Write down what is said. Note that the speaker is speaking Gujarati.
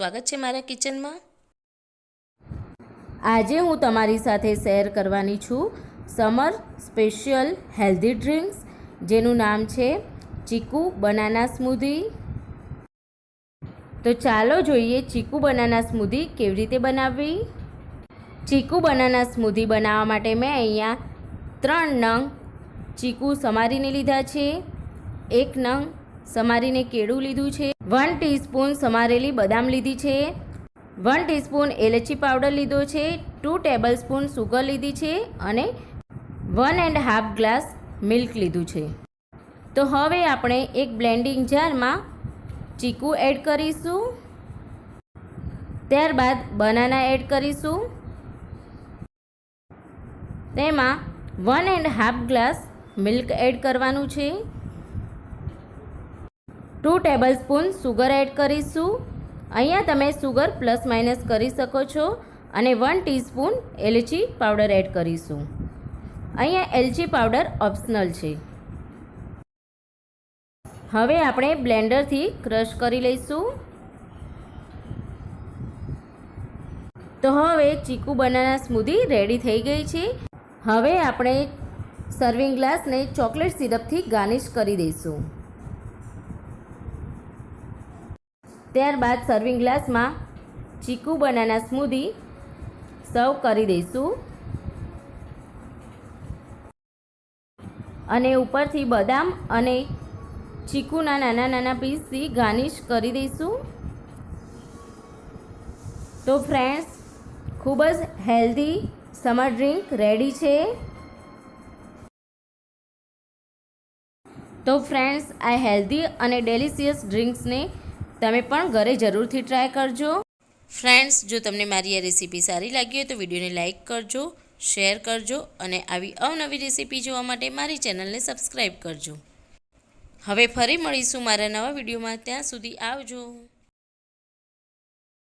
સ્વાગત છે મારા કિચનમાં. આજે હું તમારી સાથે શેર કરવાની છું સમર સ્પેશિયલ હેલ્ધી ડ્રિંક્સ, જેનું નામ છે ચીકુ બનાના સ્મૂધી. તો ચાલો જોઈએ ચીકુ બનાના સ્મૂધી કેવી રીતે બનાવવી? ચીકુ બનાના સ્મૂધી બનાવવા માટે મેં અહીંયા ત્રણ નંગ ચીકુ સમારીને લીધા છે. એક નંગ સમારીને કેળું લીધું છે. વન ટીસ્પૂન સમારેલી બદામ લીધી છે. વન ટીસ્પૂન એલચી પાવડર લીધો છે. ટુ ટેબલ સ્પૂન સુગર લીધી છે અને one and half glass milk લીધું છે. તો હવે આપણે એક બ્લેન્ડિંગ જારમાં ચીકુ એડ કરીશું. ત્યારબાદ બનાના એડ કરીશું. તેમાં one and half glass milk add કરવાનું છે. Two tablespoon sugar add કરીશું. અહીંયા તમે સુગર પ્લસ માઇનસ કરી શકો છો અને વન ટીસ્પૂન એલચી પાવડર એડ કરીશું. અહીંયા એલચી પાવડર ઓપ્શનલ છે. હવે આપણે બ્લેન્ડરથી ક્રશ કરી લઈશું. તો હવે ચીકુ બનાના સ્મૂધી રેડી થઈ ગઈ છે. હવે આપણે સર્વિંગ ગ્લાસને ચોકલેટ સિરપથી ગાર્નિશ કરી દઈશું. ત્યારબાદ સર્વિંગ ગ્લાસમાં ચીકુ બનાના સ્મૂધી સર્વ કરી દઈશું. અને ઉપરથી બદામ અને ચીકુના નાના નાના પીસથી ગાર્નિશ કરી દઈશું. તો ફ્રેન્ડ્સ ખૂબ જ હેલ્ધી સમર ડ્રિંક રેડી છે. તો ફ્રેન્ડ્સ આ હેલ્ધી અને ડેલિશિયસ ડ્રિંક્સને તમે પણ ઘરે જરૂરથી ટ્રાય કરજો. ફ્રેન્ડ્સ જો તમને મારી આ રેસીપી સારી લાગી હોય તો વિડીયોને લાઇક કરજો શેર કરજો અને આવી અવનવી રેસીપી જોવા માટે મારી ચેનલને સબસ્ક્રાઈબ કરજો. હવે ફરી મળીશું મારા નવા વિડીયોમાં ત્યાં સુધી આવજો.